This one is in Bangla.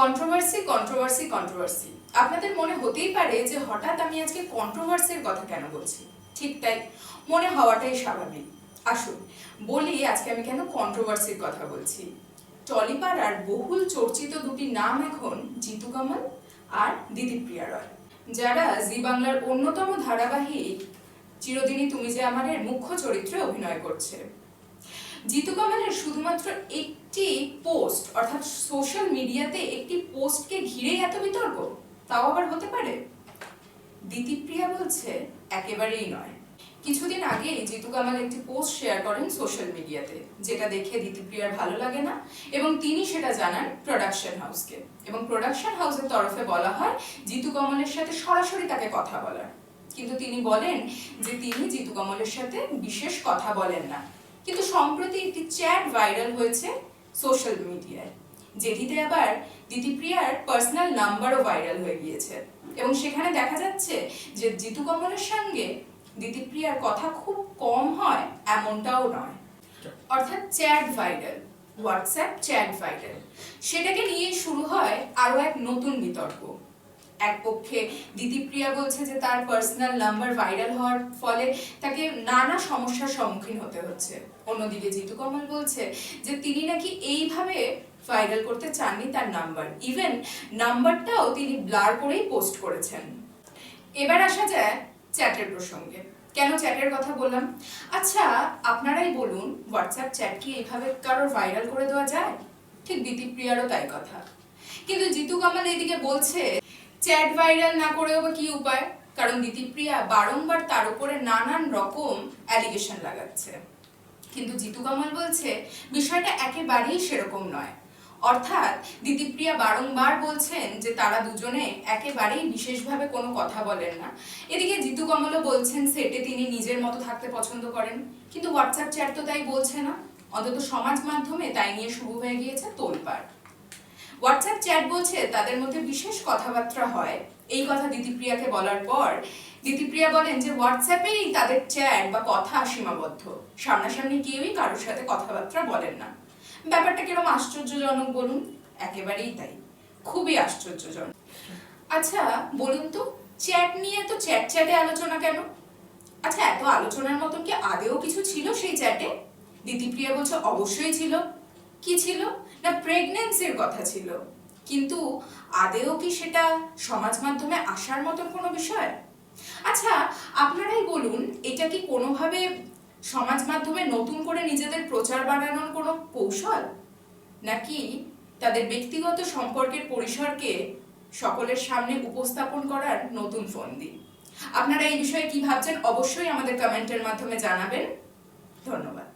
কন্ট্রোভার্সি কন্ট্রোভার্সি কন্ট্রোভার্সি আপনাদের মনে হতেই পারে যে হঠাৎ আমি আজকে কন্ট্রোভার্সির কথা কেন বলছি? ঠিক তাই, মনে হওয়াটাই স্বাভাবিক। আসুন, বলি আজকে আমি কেন কন্ট্রোভার্সির কথা বলছি। টলিপাড়ার বহুল চর্চিত দুটি নাম এখন জিতু কামাল আর দিদিপ্রিয়া রয়। যারা জি বাংলার অন্যতম ধারাবাহিক, চিরদিনই তুমি যে আমারের মুখ্য চরিত্রে অভিনয় করছে। জিতু কামালের শুধুমাত্র একটি পোস্ট, অর্থাৎ সোশ্যাল মিডিয়াতে একটি পোস্টকে ঘিরেই এত বিতর্ক? তাও আবার হতে পারে? দিতিপ্রিয়া বলছে, একেবারেই নয়। কিছুদিন আগেই জিতু কামাল একটি পোস্ট শেয়ার করেন সোশ্যাল মিডিয়াতে, যেটা দেখে দিতিপ্রিয়ার ভালো লাগে না, এবং তিনি সেটা জানান প্রোডাকশন হাউসকে। এবং প্রোডাকশন হাউসের তরফে বলা হয়, জিতু কমলের সাথে সরাসরি তাকে কথা বলার। কিন্তু তিনি বলেন যে তিনি জিতু কমলের সাথে বিশেষ কথা বলেন না। কিন্তু সম্প্রতি একটি চ্যাট ভাইরাল হয়েছে সোশ্যাল মিডিয়ায় যেটিতে আবার দিদিপ্রিয়ার পার্সোনাল নাম্বারও ভাইরাল হয়ে গিয়েছে। এবং সেখানে দেখা যাচ্ছে যে জিতু কমলের সঙ্গে দিদিপ্রিয়ার কথা খুব কম হয়, এমনটাও নয়। অর্থাৎ chat viral WhatsApp chat viral. সেটাকে নিয়ে শুরু হয় আরও এক নতুন বিতর্ক। এক পক্ষে। দিদিপ্রিয়া বলছে যে, তার পার্সোনাল নাম্বার ভাইরাল হওয়ার ফলে তাকে নানা সমস্যার সম্মুখীন হতে হচ্ছে। অন্যদিকে জিতু কমল বলছে যে, তিনি নাকি এইভাবে ভাইরাল করতে চাননি তার নাম্বার ইভেন নাম্বারটাও তিনি ব্লার করেই পোস্ট করেছেন। এবার আসা যায় চ্যাটের প্রসঙ্গে। কেন চ্যাটের কথা বললাম? আচ্ছা আপনারাই বলুন হোয়াটসঅ্যাপ চ্যাট কি এইভাবে কারোর ভাইরাল করে দেওয়া যায়? ঠিক দিতিপ্রিয়ারও তাই কথা। কিন্তু জিতু কামাল এদিকে বলছে চ্যাট ভাইরাল না করেও বা কি উপায়? কারণ দিতিপ্রিয়া বারংবার তার উপরে নানান রকম অ্যালিগেশন লাগাচ্ছে। কিন্তু জিতু কামাল বলছে, বিষয়টা একেবারেই সেরকম নয়। অর্থাৎ দিদিপ্রিয়া বারংবার বলছেন যে তারা দুজনে একেবারেই বিশেষভাবে কোনো কথা বলেন না। এদিকে জিতু কমলও বলছেন, সেটে তিনি নিজের মতো থাকতে পছন্দ করেন। কিন্তু হোয়াটসঅ্যাপ চ্যাট তো তাই বলছে না। অন্তত সমাজ মাধ্যমে তাই নিয়ে শুরু হয়ে গিয়েছে তোলপাড়। হোয়াটসঅ্যাপ চ্যাট বলছে, তাদের মধ্যে বিশেষ কথাবার্তা হয়। এই কথা দিদিপ্রিয়াকে বলার পর দিদিপ্রিয়া বলেন যে হোয়াটসঅ্যাপেই তাদের চ্যাট বা কথা সীমাবদ্ধ। সামনাসামনি কেউই কারোর সাথে কথাবার্তা বলেন না। ব্যাপারটা কীরকম আশ্চর্যজনক বলুন? একেবারেই তাই। খুবই আশ্চর্যজনক। আচ্ছা বলুন তো চ্যাট নিয়ে তো চ্যাট চ্যাটে আলোচনা কেন? আচ্ছা এত আলোচনার মতন কি আদেও কিছু ছিল সেই চ্যাটে দিদিপ্রিয়া বলছে, অবশ্যই ছিল। কি ছিল? না প্রেগনেন্সির কথা ছিল। কিন্তু আদেও কি সেটা সমাজ মাধ্যমে আসার মতন কোনো বিষয়? আচ্ছা আপনারাই বলুন, এটা কি কোনোভাবে সমাজ মাধ্যমে নতুন করে নিজেদের প্রচার বাড়ানোর কোনো কৌশল? নাকি তাদের ব্যক্তিগত সম্পর্কের পরিসরকে সকলের সামনে উপস্থাপন করার নতুন ফন্দি? আপনারা এই বিষয়ে কি ভাবছেন, অবশ্যই আমাদের কমেন্টের মাধ্যমে জানাবেন। ধন্যবাদ।